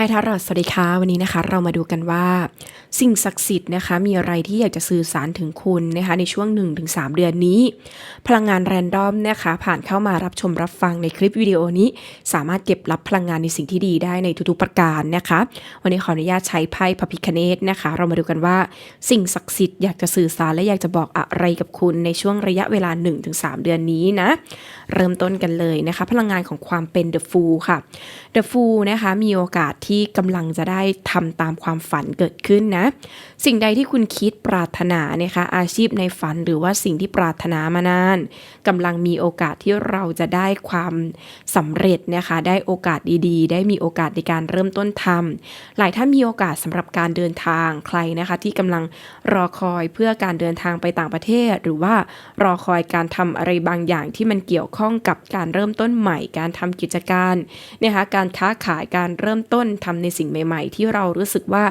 ให้ทารอดสวัสดีค่ะวันนี้นะคะ เรามาดูกันว่า สิ่งศักดิ์สิทธิ์นะคะ มีอะไรที่อยากจะสื่อสารถึงคุณนะคะ ในช่วง 1-3 เดือนนี้ พลังงานแรนดอมนะคะ ผ่านเข้ามารับชมรับฟังในคลิปวิดีโอนี้ สามารถเก็บรับพลังงานในสิ่งที่ดีได้ในทุกๆประการนะคะ วันนี้ขออนุญาตใช้ไพ่พระพิคเนตนะคะ เรามาดูกันว่า สิ่งศักดิ์สิทธิ์อยากจะสื่อสารและอยากจะบอกอะไรกับคุณในช่วงระยะเวลา 1-3 เดือนนี้นะเริ่มต้นกันเลยนะคะ พลังงานของความเป็น The Fool ค่ะ The Fool นะคะมีโอกาสที่กำลังจะได้ทำตามความฝันเกิดขึ้นนะ สิ่งใดที่คุณคิดปรารถนานะคะอาชีพในฝันหรือว่าสิ่งที่ปรารถนามานานกำลังมีโอกาสที่เราจะได้ความสำเร็จนะคะ ได้โอกาสดีๆ ได้มีโอกาสในการเริ่มต้นทำหลายท่านมีโอกาสสำหรับการเดินทางใครนะคะ ที่กำลังรอคอยเพื่อการเดินทางไปต่างประเทศ หรือว่ารอคอยการทำอะไรบางอย่างที่มันเกี่ยวข้องกับการเริ่มต้นใหม่ การทำกิจการนะคะการค้าขายการเริ่มต้นทำในสิ่งใหม่ๆ ที่เรารู้สึกว่า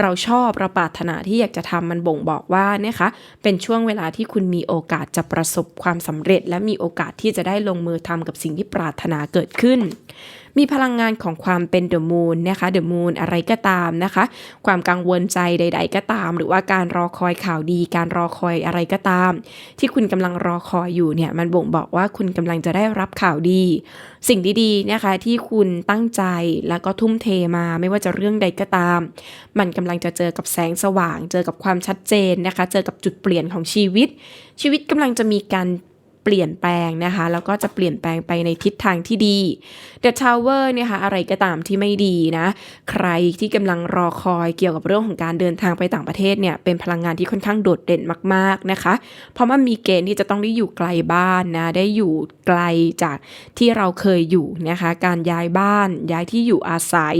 เราชอบเราปรารถนาที่อยากจะทำมันบ่งบอกว่านะคะ เป็นช่วงเวลาที่คุณมีโอกาสจะประสบความสำเร็จ และมีโอกาสที่จะได้ลงมือทำกับสิ่งที่ปรารถนาเกิดขึ้น มีพลังงานของความเป็นเดอะมูนนะคะเดอะมูนอะไรก็ตามนะคะ ความกังวลใจใด ๆ ก็ตาม หรือว่าการรอคอยข่าวดี การรอคอยอะไรก็ตาม ที่คุณกำลังรอคอยอยู่เนี่ยมันบ่งบอกว่าคุณกำลังจะได้รับข่าวดี สิ่งดีๆนะคะที่คุณตั้งใจแล้วก็ทุ่มเทมาไม่ว่าจะเรื่องใดก็ตาม มันกำลังจะเจอกับแสงสว่าง เจอกับความชัดเจนนะคะ เจอกับจุดเปลี่ยนของชีวิต ชีวิตกำลังจะมีการ เปลี่ยนแปลงนะคะ แล้วก็จะเปลี่ยนแปลงไปในทิศทางที่ดี The Tower เนี่ยค่ะอะไรก็ตามที่ไม่ดีนะ ใครที่กำลังรอคอยเกี่ยวกับเรื่องของการเดินทางไปต่างประเทศเนี่ยเป็นพลังงานที่ค่อนข้างโดดเด่นมากๆนะคะ เพราะมันมีเกณฑ์ที่จะต้องได้อยู่ไกลบ้านนะได้อยู่ไกลจากที่เราเคยอยู่นะคะ การย้ายบ้านย้ายที่อยู่อาศัย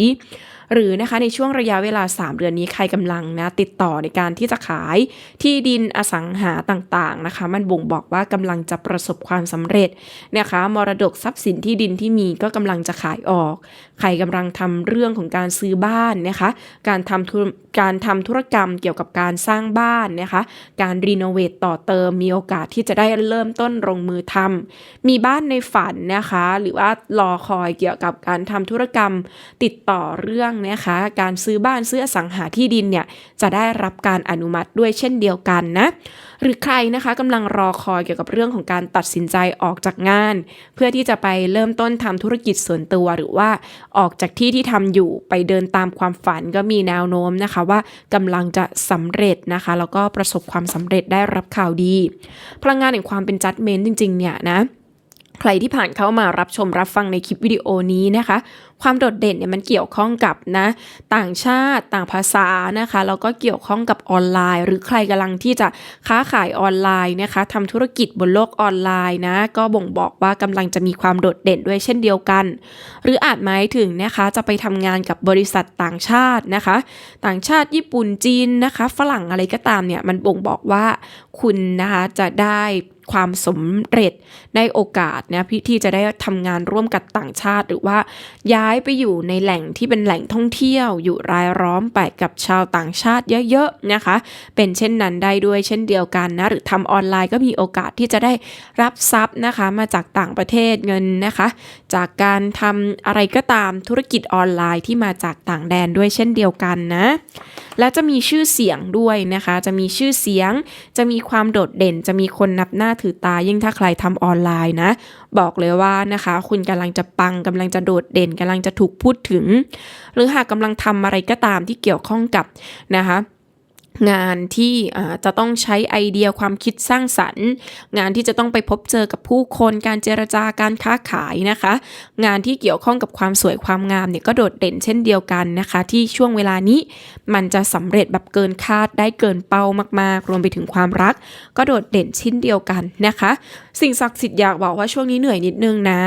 หรือนะคะในช่วงระยะเวลา 3 เดือนนี้ใครกำลังนะติดต่อในการที่จะขายที่ดินอสังหาต่างๆนะคะ มันบ่งบอกว่ากำลังจะประสบความสำเร็จนะคะมรดกทรัพย์สินที่ดินที่มีก็กำลังจะขายออก ใครกำลังทำเรื่องของการซื้อบ้านนะคะการทำการทำธุรกรรมเกี่ยวกับการสร้างบ้านนะคะ การรีโนเวทต่อเติมมีโอกาสที่จะได้เริ่มต้นลงมือทำมีบ้านในฝันนะคะ หรือว่ารอคอยเกี่ยวกับการทำธุรกรรมติดต่อเรื่องนะคะการซื้อบ้านซื้ออสังหาที่ดินเนี่ยจะได้รับการอนุมัติด้วยเช่นเดียวกันนะหรือใครนะคะกำลังรอคอยเกี่ยวกับเรื่องของการตัดสินใจออกจากงาน เพื่อที่จะไปเริ่มต้นทำธุรกิจส่วนตัวหรือว่าออกจากที่ที่ทำอยู่ไปเดินตามความฝันก็มีแนวโน้มนะคะว่ากำลังจะสำเร็จนะคะแล้วก็ประสบความสำเร็จได้รับข่าวดี พลังงานแห่งความเป็นจัดเมนจริงๆเนี่ยนะใครที่ผ่านเข้ามารับชมรับฟังในคลิปวิดีโอนี้นะคะ ความโดดเด่นเนี่ยมันเกี่ยวข้องกับนะต่างชาติต่างภาษานะคะแล้วก็เกี่ยวข้องกับออนไลน์ หรือใครกำลังที่จะค้าขายออนไลน์นะคะทำธุรกิจบนโลกออนไลน์นะก็บ่งบอกว่ากำลังจะมีความโดดเด่นด้วยเช่นเดียวกัน หรืออาจหมายถึงนะคะจะไปทำงานกับบริษัทต่างชาตินะคะ ต่างชาติญี่ปุ่นจีนนะคะ ฝรั่งอะไรก็ตามเนี่ยมันบ่งบอกว่าคุณนะคะจะได้ความสำเร็จได้โอกาสนะพี่ที่จะได้ทำงานร่วมกับต่างชาติ หรือว่าย้ายไปอยู่ในแหล่งที่เป็นแหล่งท่องเที่ยว อยู่รายล้อมไปกับชาวต่างชาติเยอะๆนะคะ เป็นเช่นนั้นได้ด้วยเช่นเดียวกันนะหรือทำออนไลน์ก็มีโอกาสที่จะได้รับทรัพย์นะคะมาจากต่างประเทศเงินนะคะ จากการทำอะไรก็ตามธุรกิจออนไลน์ที่มาจากต่างแดนด้วยเช่นเดียวกันนะและจะมีชื่อเสียงด้วยนะคะ จะมีชื่อเสียง จะมีความโดดเด่น จะมีคนนับหน้าถือตายิ่งถ้าใครทำออนไลน์นะ บอกเลยว่านะคะ คุณกำลังจะปังกำลังจะโดดเด่นกำลังจะถูกพูดถึง หรือหากกำลังทำอะไรก็ตามที่เกี่ยวข้องกับนะคะงานที่จะต้องใช้ไอเดียความคิดสร้างสรรค์ งานที่จะต้องไปพบเจอกับผู้คนการเจรจาการค้าขายนะคะ งานที่เกี่ยวข้องกับความสวยความงามเนี่ยก็โดดเด่นเช่นเดียวกันนะคะ ที่ช่วงเวลานี้มันจะสำเร็จแบบเกินคาดได้เกินเป้ามากๆ รวมไปถึงความรัก ก็โดดเด่นเช่นเดียวกันนะคะ สิ่งศักดิ์สิทธิ์อยากบอกว่าช่วงนี้เหนื่อยนิดนึงนะ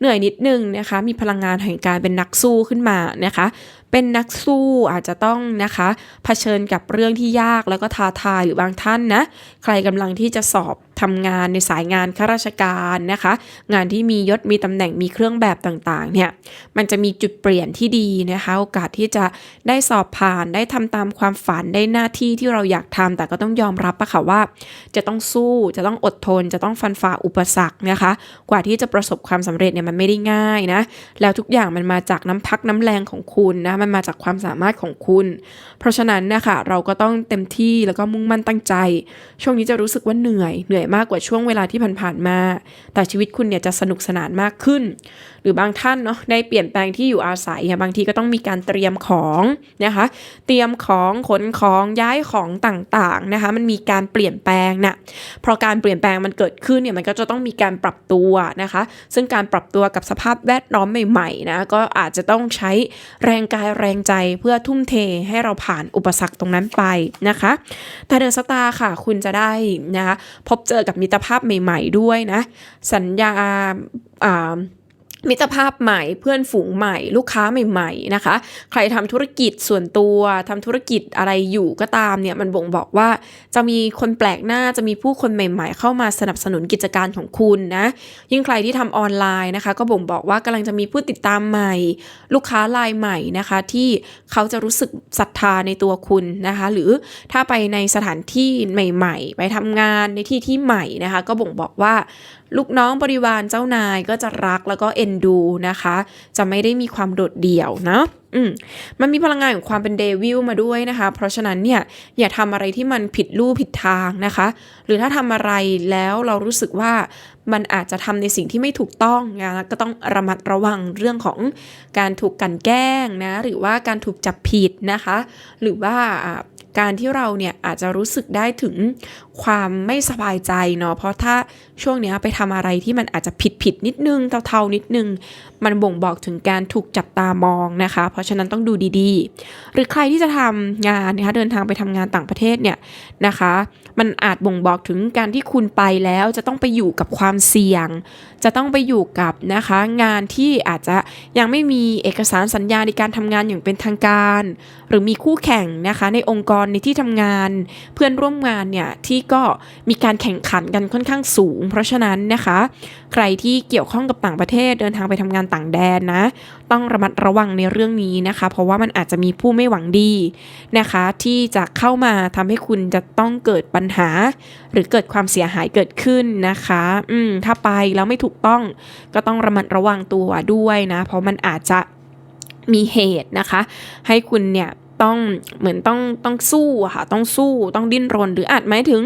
เหนื่อยนิดนึงนะคะ มีพลังงานแห่งการเป็นนักสู้ขึ้นมานะคะ เป็นนักสู้อาจจะต้องนะคะเผชิญกับเรื่องที่ยากแล้วก็ท้าทายหรือบางท่านนะ ใครกำลังที่จะสอบ ทำงานในสายงานข้าราชการนะคะ งานที่มียศมีตำแหน่งมีเครื่องแบบต่างๆเนี่ยมันจะมีจุดเปลี่ยนที่ดีนะคะ โอกาสที่จะได้สอบผ่านได้ทำตามความฝันได้หน้าที่ที่เราอยากทำแต่ก็ต้องยอมรับปะค่ะว่า จะต้องสู้จะต้องอดทน จะต้องฟันฝ่าอุปสรรคนะคะ กว่าที่จะประสบความสำเร็จเนี่ยมันไม่ได้ง่ายนะแล้วทุกอย่างมันมาจากน้ำพักน้ำแรงของคุณนะมันมาจากความสามารถของคุณ เพราะฉะนั้นนะคะเราก็ต้องเต็มที่แล้วก็มุ่งมั่นตั้งใจ ช่วงนี้จะรู้สึกว่าเหนื่อยเหนื่อยมากกว่าช่วงเวลาที่ผ่านๆมา แต่ชีวิตคุณเนี่ยจะสนุกสนานมากขึ้น หรือบางท่านเนาะได้เปลี่ยนแปลงที่อยู่อาศัยบางทีก็ต้องมีการเตรียมของนะคะ เตรียมของขนของย้ายของต่างๆนะคะ มันมีการเปลี่ยนแปลงนะเพราะการเปลี่ยนแปลงมันเกิดขึ้นเนี่ยมันก็จะต้องมีการปรับตัวนะคะ ซึ่งการปรับตัวกับสภาพแวดล้อมใหม่ๆนะก็อาจจะต้องใช้แรงกายแรงใจเพื่อทุ่มเทให้เราผ่านอุปสรรคตรงนั้นไปนะคะแต่เดอะสตาร์ค่ะ คุณจะได้นะคะพบเจอกับมิตรภาพใหม่ ๆ ด้วยนะ สัญญาอ่า มิตรภาพใหม่เพื่อนฝูงใหม่ ลูกค้าใหม่ ๆนะคะ ใครทำธุรกิจส่วนตัวทำธุรกิจอะไรอยู่ก็ตามเนี่ยมันบ่งบอกว่าจะมีคนแปลกหน้าจะมีผู้คนใหม่ ๆ เข้ามาสนับสนุนกิจการของคุณนะยิ่งใครที่ทำออนไลน์นะคะ ก็บ่งบอกว่ากำลังจะมีผู้ติดตามใหม่ ลูกค้ารายใหม่นะคะ ที่เขาจะรู้สึกศรัทธาในตัวคุณนะคะ หรือถ้าไปในสถานที่ใหม่ ๆ ไปทำงานในที่ที่ใหม่นะคะ ก็บ่งบอกว่า ลูกน้องบริวารเจ้านายก็จะรักแล้วก็เอ็นดูนะคะ จะไม่ได้มีความโดดเดี่ยวนะอืมมันมีพลังงานของความเป็นเดวิลมาด้วยนะคะ เพราะฉะนั้นเนี่ยอย่าทำอะไรที่มันผิดลู่ผิดทางนะคะ หรือถ้าทำอะไรแล้วเรารู้สึกว่ามันอาจจะทำในสิ่งที่ไม่ถูกต้องนะก็ต้องระมัดระวังเรื่องของการถูกกันแกล้งนะหรือว่าการถูกจับผิดนะคะ หรือว่าการที่เราเนี่ยอาจจะรู้สึกได้ถึง ความไม่สบายใจเนาะเพราะถ้าช่วงเนี้ยไปทำอะไรที่มันอาจจะผิดผิดนิดนึงเทาๆนิดนึง มันบ่งบอกถึงการถูกจับตามองนะคะ เพราะฉะนั้นต้องดูดีๆ หรือใครที่จะทำงานนะคะเดินทางไปทำงานต่างประเทศเนี่ยนะคะ มันอาจบ่งบอกถึงการที่คุณไปแล้วจะต้องไปอยู่กับความเสี่ยง จะต้องไปอยู่กับนะคะงานที่อาจจะยังไม่มีเอกสารสัญญาในการทำงานอย่างเป็นทางการ หรือมีคู่แข่งนะคะในองค์กรในที่ทำงานเพื่อนร่วมงานเนี่ยที่ก็มีการแข่งขันกันค่อนข้างสูง เพราะฉะนั้นนะคะ ใครที่เกี่ยวข้องกับต่างประเทศเดินทางไปทำงานต่างแดนนะ ต้องระมัดระวังในเรื่องนี้นะคะ เพราะว่ามันอาจจะมีผู้ไม่หวังดีนะคะ ที่จะเข้ามาทำให้คุณจะต้องเกิดปัญหา หรือเกิดความเสียหายเกิดขึ้นนะคะ อืมถ้าไปแล้วไม่ถูกต้องก็ต้องระมัดระวังตัวด้วยนะ เพราะมันอาจจะมีเหตุนะคะ ให้คุณเนี่ย ต้องเหมือนต้องต้องสู้ค่ะต้องสู้ต้องดิ้นรน หรืออาจหมายถึง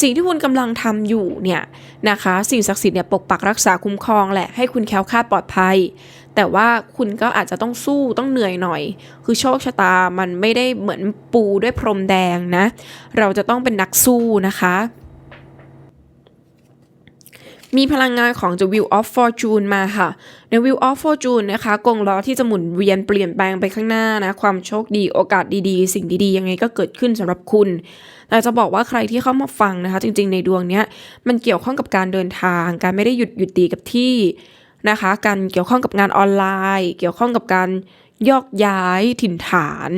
สิ่งที่คุณกำลังทำอยู่เนี่ยนะคะสิ่งศักดิ์สิทธิ์เนี่ยปกปักรักษาคุ้มครองแหละให้คุณแคล้วคลาดปลอดภัย แต่ว่าคุณก็อาจจะต้องสู้ต้องเหนื่อยหน่อย คือโชคชะตามันไม่ได้เหมือนปูด้วยพรมแดงนะ เราจะต้องเป็นนักสู้นะคะ มีพลังงานของ The Wheel of Fortune มาค่ะ The Wheel of Fortune นะคะกงล้อที่จะหมุนเวียนเปลี่ยนแปลงไปข้างหน้านะ ความโชคดีโอกาสดีๆ สิ่งดีๆ ยังไงก็เกิดขึ้นสำหรับคุณแต่จะบอกว่าใครที่เข้ามาฟังนะคะ จริงๆ ในดวงเนี้ยมันเกี่ยวข้องกับการเดินทาง การไม่ได้หยุดหยุดตีกับที่นะคะ การเกี่ยวข้องกับงานออนไลน์ เกี่ยวข้องกับการ ยอกย้ายถิ่นฐาน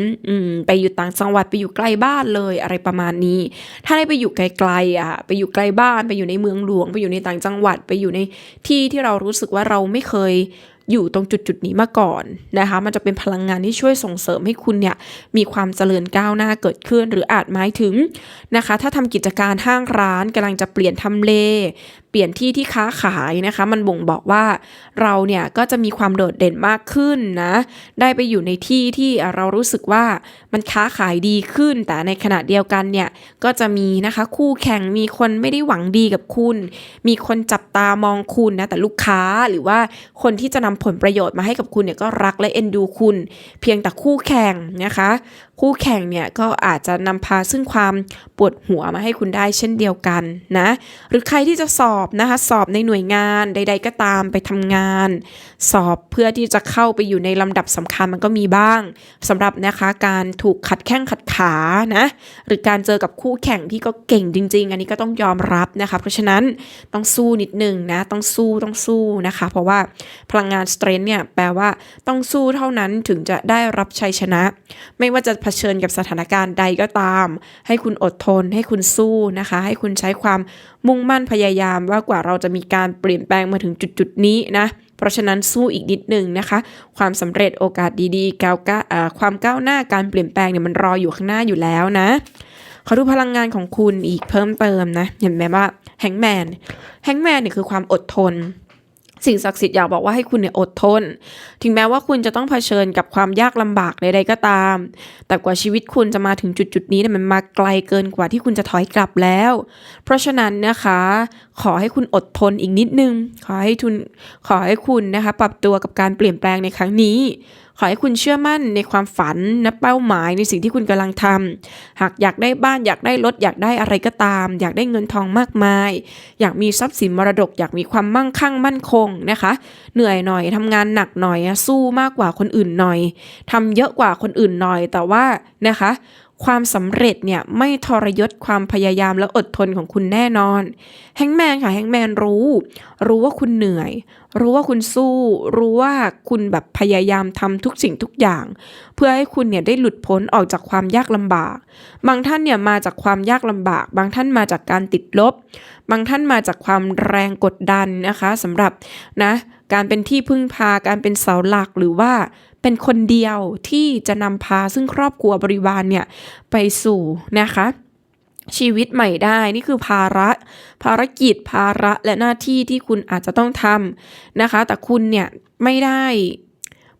ไปอยู่ต่างจังหวัดไปอยู่ใกล้บ้านเลยอะไรประมาณนี้ ถ้าได้ไปอยู่ไกลๆอะไปอยู่ใกลบ้านไปอยู่ในเมืองหลวง ไปอยู่ในต่างจังหวัดไปอยู่ในที่ที่เรารู้สึกว่าเราไม่เคยอยู่ตรงจุดจุดๆนี้มาก่อนนะคะ มันจะเป็นพลังงานที่ช่วยส่งเสริมให้คุณเนี่ยมีความเจริญก้าวหน้าเกิดขึ้น หรืออาจหมายถึงนะคะ ถ้าทำกิจการห้างร้านกำลังจะเปลี่ยนทำเล ปลี่ยนที่ที่ค้าขายนะคะ มันบ่งบอกว่าเราเนี่ยก็จะมีความโดดเด่นมากขึ้นนะ ได้ไปอยู่ในที่ที่เรารู้สึกว่ามันค้าขายดีขึ้น แต่ในขณะเดียวกันเนี่ยก็จะมีนะคะคู่แข่งมีคนไม่ได้หวังดีกับคุณ มีคนจับตามองคุณนะแต่ลูกค้าหรือว่าคนที่จะนำผลประโยชน์มาให้กับคุณเนี่ยก็รักและเอ็นดูคุณ เพียงแต่คู่แข่งนะคะ คู่แข่งเนี่ยก็อาจจะนำพาซึ่งความปวดหัวมาให้คุณได้เช่นเดียวกันนะ หรือใครที่จะสอบนะคะสอบในหน่วยงานใด ๆ ก็ตามไปทำงานสอบเพื่อที่จะเข้าไปอยู่ในลำดับสำคัญมันก็มีบ้างสำหรับนะคะการถูกขัดแข้งขัดขานะหรือการเจอกับคู่แข่งที่ก็เก่งจริง ๆ อันนี้ก็ต้องยอมรับนะคะเพราะฉะนั้นต้องสู้นิดนึงนะต้องสู้ต้องสู้นะคะ เพราะว่าพลังงาน strength เนี่ยแปลว่าต้องสู้เท่านั้นถึงจะได้รับชัยชนะ ไม่ว่าจะเผชิญกับสถานการณ์ใดก็ตาม ให้คุณอดทน ให้คุณสู้นะคะ ให้คุณใช้ความมุ่งมั่นพยายามว่ากว่าเราจะมีการเปลี่ยนแปลงมาถึงจุดๆนี้นะ เพราะฉะนั้นสู้อีกนิดหนึ่งนะคะ ความสำเร็จโอกาสดีๆก้าวก้าความก้าวหน้าการเปลี่ยนแปลงเนี่ยมันรออยู่ข้างหน้าอยู่แล้วนะขอดูพลังงานของคุณอีกเพิ่มเติมนะ เห็นไหมว่าแฮงแมนแฮงแมนเนี่ยคือความอดทน สิ่งศักดิ์สิทธิ์อยากบอกว่าให้คุณเนี่ยอดทน ถึงแม้ว่าคุณจะต้องเผชิญกับความยากลำบากใดๆก็ตาม แต่กว่าชีวิตคุณจะมาถึงจุดๆนี้เนี่ยมันมาไกลเกินกว่าที่คุณจะถอยกลับแล้ว เพราะฉะนั้นนะคะ ขอให้คุณอดทนอีกนิดนึง ขอให้ทุนขอให้คุณนะคะ ปรับตัวกับการเปลี่ยนแปลงในครั้งนี้ ขอให้คุณเชื่อมั่นในความฝันนะเป้าหมายในสิ่งที่คุณกำลังทำหากอยากได้บ้านอยากได้รถอยากได้อะไรก็ตาม อยากได้เงินทองมากมาย อยากมีทรัพย์สินมรดก อยากมีความมั่งคั่งมั่นคงนะคะ เหนื่อยหน่อยทำงานหนักหน่อยสู้มากกว่าคนอื่นหน่อยทำเยอะกว่าคนอื่นหน่อยแต่ว่านะคะ ความสำเร็จเนี่ยไม่ทรยศความพยายามและอดทนของคุณแน่นอน แฮงแมนค่ะแฮงแมนรู้ รู้ว่าคุณเหนื่อย รู้ว่าคุณสู้ รู้ว่าคุณแบบพยายามทำทุกสิ่งทุกอย่าง เพื่อให้คุณเนี่ยได้หลุดพ้นออกจากความยากลำบาก บางท่านเนี่ยมาจากความยากลำบาก บางท่านมาจากการติดลบ บางท่านมาจากความแรงกดดันนะคะสำหรับนะ การเป็นที่พึ่งพาการเป็นเสาหลักหรือว่าเป็นคนเดียวที่จะนำพาซึ่งครอบครัวบริวารเนี่ยไปสู่นะคะชีวิตใหม่ได้นี่คือภาระ ภารกิจภาระและหน้าที่ที่คุณอาจจะต้องทำนะคะ แต่คุณเนี่ยไม่ได้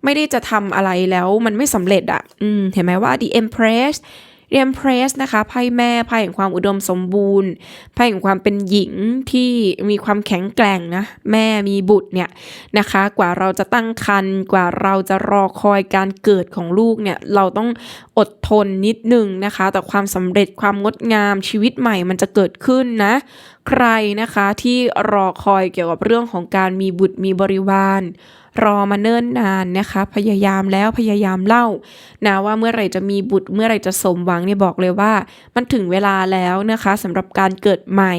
ไม่ได้จะทำอะไรแล้วมันไม่สำเร็จอะ่ะเห็นไหมว่า The Empress เรียมเพรสนะคะไพ่แม่ไพ่แห่งความอุดมสมบูรณ์ไพ่แห่งความเป็นหญิงที่มีความแข็งแกร่งนะแม่มีบุตรเนี่ยนะคะ กว่าเราจะตั้งครรภ์กว่าเราจะรอคอยการเกิดของลูกเนี่ยเราต้องอด ทนนิดนึงนะคะ แต่ความสำเร็จความงดงามชีวิตใหม่มันจะเกิดขึ้นนะ ใครนะคะที่รอคอยเกี่ยวกับเรื่องของการมีบุตรมีบริวารรอมาเนิ่นนานนะคะ พยายามแล้วพยายามเล่านะว่าเมื่อไหร่จะมีบุตรเมื่อไหร่จะสมหวังเนี่ยบอกเลยว่า มันถึงเวลาแล้วนะคะสำหรับการเกิดใหม่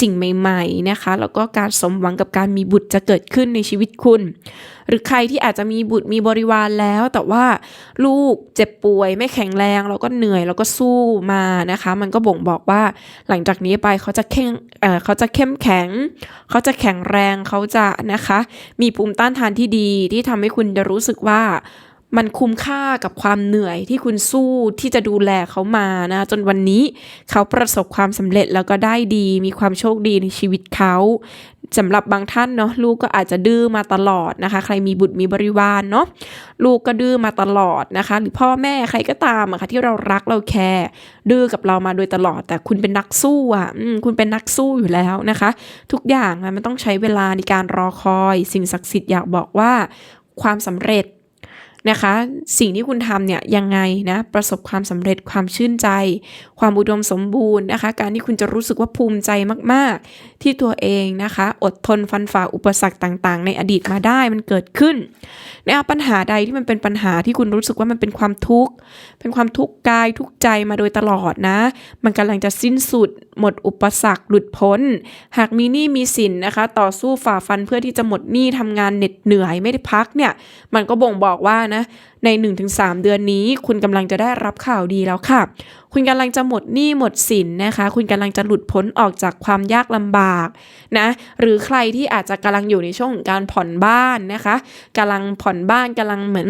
สิ่งใหม่ ๆนะคะ แล้วก็การสมหวังกับการมีบุตรจะเกิดขึ้นในชีวิตคุณ หรือใครที่อาจจะมีบุตรมีบริวารแล้ว แต่ว่าลูกเจ็บป่วยไม่แข็งแรงแล้วก็เหนื่อยแล้วก็สู้มานะคะ มันก็บ่งบอกว่าหลังจากนี้ไปเขาจะเข้มเเขาจะเข้มแข็ง เขาจะแข็งแรงเขาจะนะคะ มีภูมิต้านทานที่ดีที่ทำให้คุณจะรู้สึกว่า มันคุ้มค่ากับความเหนื่อยที่คุณสู้ที่จะดูแลเขามานะ จนวันนี้เขาประสบความสำเร็จแล้วก็ได้ดี มีความโชคดีในชีวิตเขาสำหรับบางท่านเนาะลูกก็อาจจะดื้อมาตลอดนะคะ ใครมีบุตรมีบริวารเนาะลูกก็ดื้อมาตลอดนะคะ หรือพ่อแม่ใครก็ตามอะค่ะที่เรารักเราแคร์ดื้อกับเรามาโดยตลอด แต่คุณเป็นนักสู้อะอคุณเป็นนักสู้อยู่แล้วนะคะ ทุกอย่างมันต้องใช้เวลาในการรอคอย สิ่งศักดิ์สิทธิ์อยากบอกว่าความสำเร็จ นะคะ สิ่งที่คุณทำเนี่ยยังไงนะประสบความสำเร็จความชื่นใจ ความอุดมสมบูรณ์นะคะ การที่คุณจะรู้สึกว่าภูมิใจมาก ๆ ที่ตัวเองนะคะ อดทนฟันฝ่าอุปสรรคต่าง ๆ ในอดีตมาได้มันเกิดขึ้นนะคะปัญหาใดที่มันเป็นปัญหาที่คุณรู้สึกว่ามันเป็นความทุกข์เป็นความทุกข์กายทุกข์ใจมาโดยตลอดนะ มันกำลังจะสิ้นสุด หมดอุปสรรคหลุดพ้น หากมีหนี้มีสินนะคะ ต่อสู้ฝ่าฟันเพื่อที่จะหมดหนี้ทำงานเหน็ดเหนื่อยไม่ได้พักเนี่ยมันก็บ่งบอกว่านะใน 1-3 เดือนนี้ คุณกำลังจะได้รับข่าวดีแล้วค่ะ คุณกำลังจะหมดหนี้หมดสินนะคะ คุณกำลังจะหลุดพ้นออกจากความยากลำบากนะหรือใครที่อาจจะกำลังอยู่ในช่วงของการผ่อนบ้านนะคะกำลังผ่อนบ้านกำลังเหมือน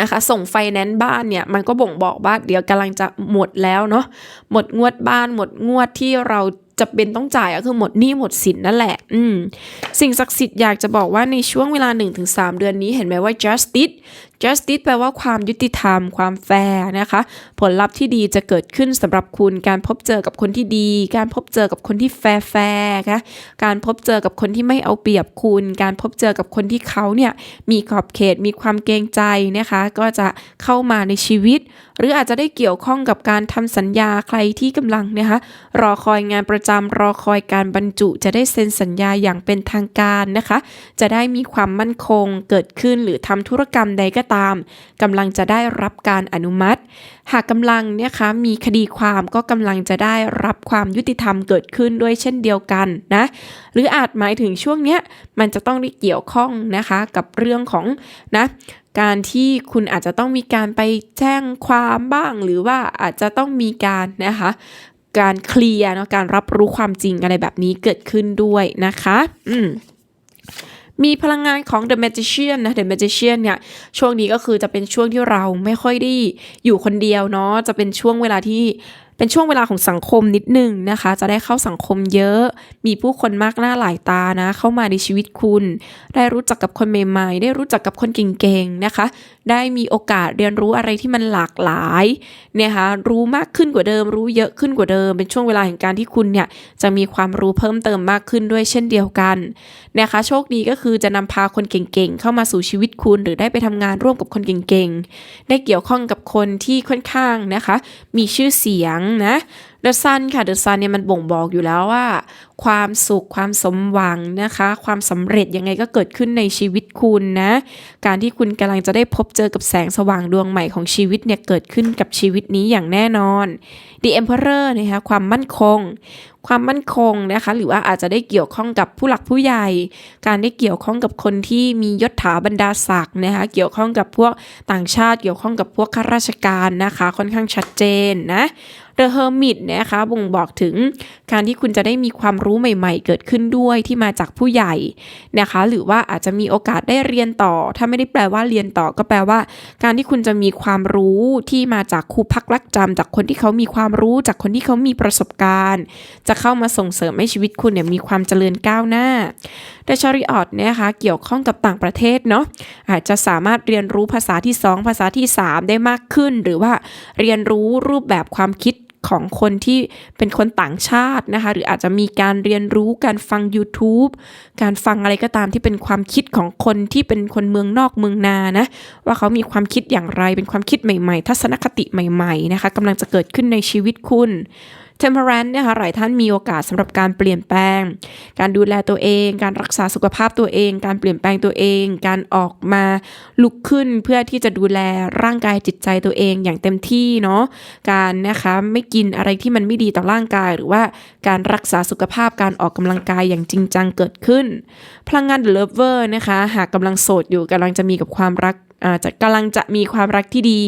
นะคะส่งไฟแนนซ์บ้านเนี่ยมันก็บ่งบอกว่าเดี๋ยวกำลังจะหมดแล้วเนาะหมดงวดบ้านหมดงวดที่เรา จะเป็นต้องจ่ายก็คือหมดหนี้หมดสินนั่นแหละ อืม สิ่งศักดิ์สิทธิ์อยากจะบอกว่าในช่วงเวลา 1-3 เดือนนี้เห็นไหมว่า justice justice แปลว่าความยุติธรรม ความแฟร์นะคะ ผลลัพธ์ที่ดีจะเกิดขึ้นสำหรับคุณการพบเจอกับคนที่ดี การพบเจอกับคนที่แฟร์แฟร์คะการพบเจอกับคนที่ไม่เอาเปรียบคุณ การพบเจอกับคนที่เขาเนี่ยมีขอบเขตมีความเกรงใจนะคะ ก็จะเข้ามาในชีวิต หรืออาจจะได้เกี่ยวข้องกับการทำสัญญาใครที่กำลังนะคะรอคอยงานประจำรอคอยการบรรจุ จะได้เซ็นสัญญาอย่างเป็นทางการนะคะ จะได้มีความมั่นคงเกิดขึ้นหรือทำธุรกรรมใดก็ตามกำลังจะได้รับการอนุมัติ หากกำลังเนี่ยคะมีคดีความก็กำลังจะได้รับความยุติธรรมเกิดขึ้นด้วยเช่นเดียวกันนะหรืออาจหมายถึงช่วงเนี้ยมันจะต้องได้เกี่ยวข้องนะคะกับเรื่องของนะ การที่คุณอาจจะต้องมีการไปแจ้งความบ้าง หรือว่าอาจจะต้องมีการนะคะ การเคลียร์เนาะการรับรู้ความจริงอะไรแบบนี้เกิดขึ้นด้วยนะคะ อืมมีพลังงานของ The Magician นะ The Magician เนี่ย ช่วงนี้ก็คือจะเป็นช่วงที่เราไม่ค่อยได้อยู่คนเดียวเนาะ จะเป็นช่วงเวลาที่ เป็นช่วงเวลาของสังคมนิดนึงนะคะ จะได้เข้าสังคมเยอะ มีผู้คนมากหน้าหลายตานะ เข้ามาในชีวิตคุณ ได้รู้จักกับคนใหม่ๆ ได้รู้จักกับคนเก่งๆนะคะได้มีโอกาสเรียนรู้อะไรที่มันหลากหลายเนี่ยคะรู้มากขึ้นกว่าเดิม รู้เยอะขึ้นกว่าเดิม เป็นช่วงเวลาแห่งการที่คุณเนี่ยจะมีความรู้เพิ่มเติมมากขึ้นด้วยเช่นเดียวกันนะคะโชคดีก็คือจะนำพาคนเก่งๆเข้ามาสู่ชีวิตคุณ หรือได้ไปทำงานร่วมกับคนเก่งๆ ได้เกี่ยวข้องกับคนที่ค่อนข้างนะคะ มีชื่อเสียงนะ เดอะซันค่ะเดอะซันเนี่ยมันบ่งบอกอยู่แล้วว่า ความสุขความสมหวังนะคะ ความสำเร็จยังไงก็เกิดขึ้นในชีวิตคุณนะ การที่คุณกำลังจะได้พบเจอกับแสงสว่างดวงใหม่ของชีวิตเนี่ยเกิดขึ้นกับชีวิตนี้อย่างแน่นอน The Emperor นะคะความมั่นคง ความมั่นคงนะคะ หรือว่าอาจจะได้เกี่ยวข้องกับผู้หลักผู้ใหญ่ การได้เกี่ยวข้องกับคนที่มียศถาบรรดาศักดิ์นะคะ เกี่ยวข้องกับพวกต่างชาติ เกี่ยวข้องกับพวกข้าราชการนะคะ ค่อนข้างชัดเจนนะ The Hermit นะคะบ่งบอกถึงการที่คุณจะได้มีความรู้ใหม่ๆ เกิดขึ้นด้วยที่มาจากผู้ใหญ่นะคะ หรือว่าอาจจะมีโอกาสได้เรียนต่อ ถ้าไม่ได้แปลว่าเรียนต่อก็แปลว่า การที่คุณจะมีความรู้ที่มาจากครูพักรักจำจากคนที่เขามีความรู้จากคนที่เขามีประสบการณ์ จะเข้ามาส่งเสริมให้ชีวิตคุณเนี่ยมีความเจริญก้าวหน้าแต่ชาริออตเนี่ยนะคะเกี่ยวข้องกับต่างประเทศเนาะอาจจะสามารถเรียนรู้ภาษาที่ 2 ภาษาที่ 3 ได้มากขึ้น หรือว่าเรียนรู้รูปแบบความคิด ของคนที่เป็นคนต่างชาตินะคะ หรืออาจจะมีการเรียนรู้การฟัง YouTube การฟังอะไรก็ตามที่เป็นความคิดของคนที่เป็นคนเมืองนอกเมืองนานะ ว่าเขามีความคิดอย่างไรเป็นความคิดใหม่ ๆ ทัศนคติใหม่ ๆ นะคะกำลังจะเกิดขึ้นในชีวิตคุณ Temperance เนี่ยค่ะหลายท่านมีโอกาสสำหรับการเปลี่ยนแปลง การดูแลตัวเอง การรักษาสุขภาพตัวเอง การเปลี่ยนแปลงตัวเอง การออกมาลุกขึ้นเพื่อที่จะดูแลร่างกายจิตใจตัวเองอย่างเต็มที่เนาะการนะคะไม่กินอะไรที่มันไม่ดีต่อร่างกาย หรือว่าการรักษาสุขภาพการออกกำลังกายอย่างจริงจังเกิดขึ้น พลังงาน The Lover นะคะหากกำลังโสดอยู่กำลังจะมีกับความรัก อาจจะกำลังจะมีความรักที่ดี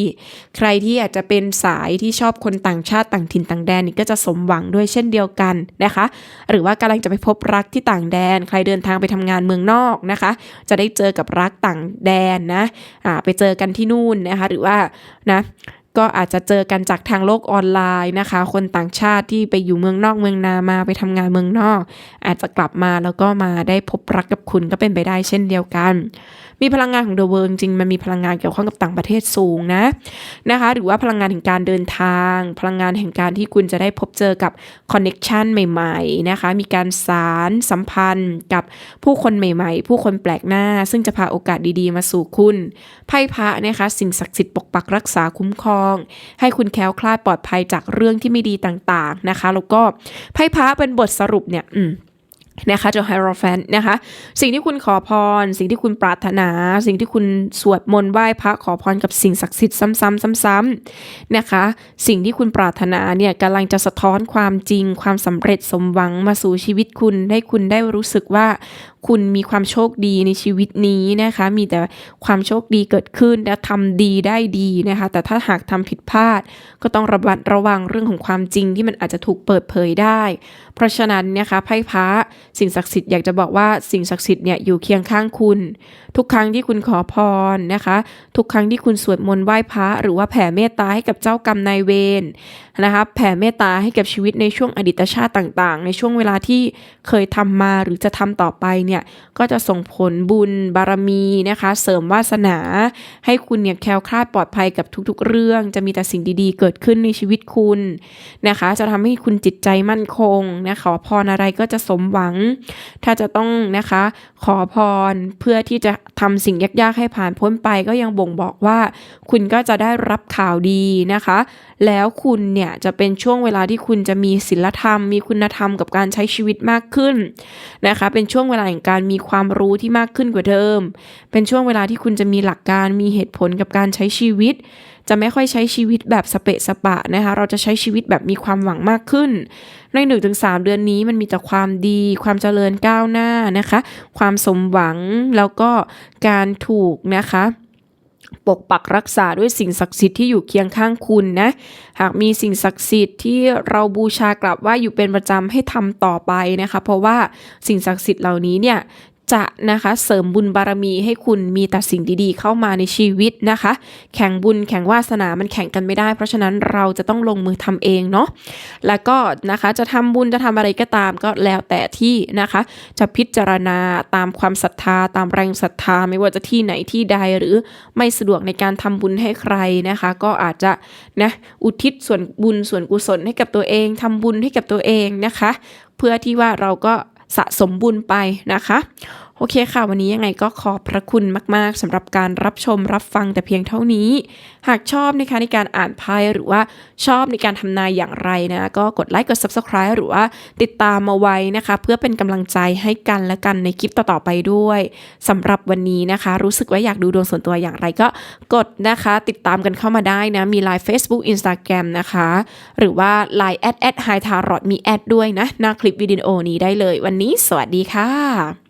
ใครที่อาจจะเป็นสายที่ชอบคนต่างชาติต่างถิ่นต่างแดนนี่ก็จะสมหวังด้วยเช่นเดียวกันนะคะ หรือว่ากำลังจะไปพบรักที่ต่างแดน ใครเดินทางไปทำงานเมืองนอกนะคะ จะได้เจอกับรักต่างแดนนะอ่าไปเจอกันที่นู่นนะคะ หรือว่านะก็อาจจะเจอกันจากทางโลกออนไลน์นะคะ คนต่างชาติที่ไปอยู่เมืองนอกเมืองนามาไปทำงานเมืองนอก อาจจะกลับมาแล้วก็มาได้พบรักกับคุณก็เป็นไปได้เช่นเดียวกัน มีพลังงานของ The World จริงมันมีพลังงานเกี่ยวข้องกับต่างประเทศสูงนะนะคะ หรือว่าพลังงานแห่งการเดินทาง พลังงานแห่งการที่คุณจะได้พบเจอกับคอนเน็ชันใหม่ๆนะคะ มีการสารสัมพันธ์กับผู้คนใหม่ๆ ผู้คนแปลกหน้า ซึ่งจะพาโอกาสดีๆ มาสู่คุณไพ่พระนะคะสิ่งศักดิ์สิทธิ์ปกปักรักษาคุ้มครอง ให้คุณแคล้วคลาดปลอดภัยจากเรื่องที่ไม่ดีต่างๆนะคะ แล้วก็ไพ่พระเป็นบทสรุปเนี่ย อืม นะคะเจ้าไฮโรแฟนนะคะ สิ่งที่คุณขอพร สิ่งที่คุณปรารถนา สิ่งที่คุณสวดมนต์ไหว้พระขอพรกับสิ่งศักดิ์สิทธิ์ซ้ำๆซ้ำๆนะคะ สิ่งที่คุณปรารถนาเนี่ยกำลังจะสะท้อนความจริง ความสำเร็จสมหวังมาสู่ชีวิตคุณให้คุณได้รู้สึกว่าคุณมีความโชคดีในชีวิตนี้นะคะ มีแต่ความโชคดีเกิดขึ้นและทำดีได้ดีนะคะ แต่ถ้าหากทำผิดพลาด ก็ต้องระมัดระวังเรื่องของความจริงที่มันอาจจะถูกเปิดเผยได้ เพราะฉะนั้นนะคะไพ่พระ สิ่งศักดิ์สิทธิ์อยากจะบอกว่าสิ่งศักดิ์สิทธิ์เนี่ยอยู่เคียงข้างคุณ ทุกครั้งที่คุณขอพรนะคะ ทุกครั้งที่คุณสวดมนต์ไหว้พระหรือว่าแผ่เมตตาให้กับเจ้ากรรมนายเวรนะคะแผ่เมตตาให้กับชีวิตในช่วงอดีตชาติต่างๆ ในช่วงเวลาที่เคยทำมาหรือจะทำต่อไปเนี่ยก็จะส่งผลบุญบารมีนะคะ เสริมวาสนา ให้คุณเนี่ยแคล้วคลาดปลอดภัยกับทุกๆ เรื่อง จะมีแต่สิ่งดีๆ เกิดขึ้นในชีวิตคุณนะคะ จะทำให้คุณจิตใจมั่นคงนะขอพรอะไรก็จะสมหวังถ้าจะต้องนะคะ ขอพรเพื่อที่จะทำสิ่งยากๆให้ผ่านพ้นไปก็ยังบ่งบอกว่า คุณก็จะได้รับข่าวดีนะคะ แล้วคุณเนี่ยจะเป็นช่วงเวลาที่คุณจะมีศีลธรรม มีคุณธรรมกับการใช้ชีวิตมากขึ้นนะคะ เป็นช่วงเวลาแห่งการมีความรู้ที่มากขึ้นกว่าเดิม เป็นช่วงเวลาที่คุณจะมีหลักการมีเหตุผลกับการใช้ชีวิต จะไม่ค่อยใช้ชีวิตแบบสเปะสปะนะคะ เราจะใช้ชีวิตแบบมีความหวังมากขึ้น ใน1นถึงสเดือนนี้มันมีแต่ความดี ความเจริญก้าวหน้านะคะ ความสมหวังแล้วก็การถูกนะคะปกปักรักษาด้วยสิ่งศักดิ์สิทธิ์ที่อยู่เคียงข้างคุณนะ หากมีสิ่งศักดิ์สิทธิ์ที่เราบูชากลับว่าอยู่เป็นประจำให้ทำต่อไปนะคะ เพราะว่าสิ่งศักดิ์สิทธิ์เหล่านี้เนี่ย จะนะคะเสริมบุญบารมีให้คุณมีแต่สิ่งดีๆ เข้ามาในชีวิตนะคะ แข่งบุญแข่งวาสนามันแข่งกันไม่ได้ เพราะฉะนั้นเราจะต้องลงมือทำเองเนาะแล้วก็นะคะจะทำบุญจะทำอะไรก็ตามก็แล้วแต่ที่นะคะ จะพิจารณาตามความศรัทธา ตามแรงศรัทธา ไม่ว่าจะที่ไหนที่ใดหรือไม่สะดวกในการทำบุญให้ใครนะคะ ก็อาจจะนะอุทิศส่วนบุญส่วนกุศลให้กับตัวเองทำบุญให้กับตัวเองนะคะ เพื่อที่ว่าเราก็ สะสมบุญไปนะคะโอเคค่ะ วันนี้ยังไงก็ขอบพระคุณมาก ๆสำหรับการรับชมรับฟังแต่เพียงเท่านี้ หากชอบนะคะในการอ่านไพ่หรือว่าชอบในการทำนายอย่างไรนะ ก็กดไลค์กด Subscribe หรือว่าติดตามมาไว้นะคะ เพื่อเป็นกำลังใจให้กันและกันในคลิปต่อๆไปด้วยสำหรับวันนี้นะคะ รู้สึกว่าอยากดูดวงส่วนตัวอย่างไรก็กดนะคะ ติดตามกันเข้ามาได้นะมี Line Facebook Instagram นะคะ หรือว่า Line แอดแอดไฮทารอดมีแอดด้วยนะหน้าคลิปวิดีโอนี้ได้เลย วันนี้สวัสดีค่ะ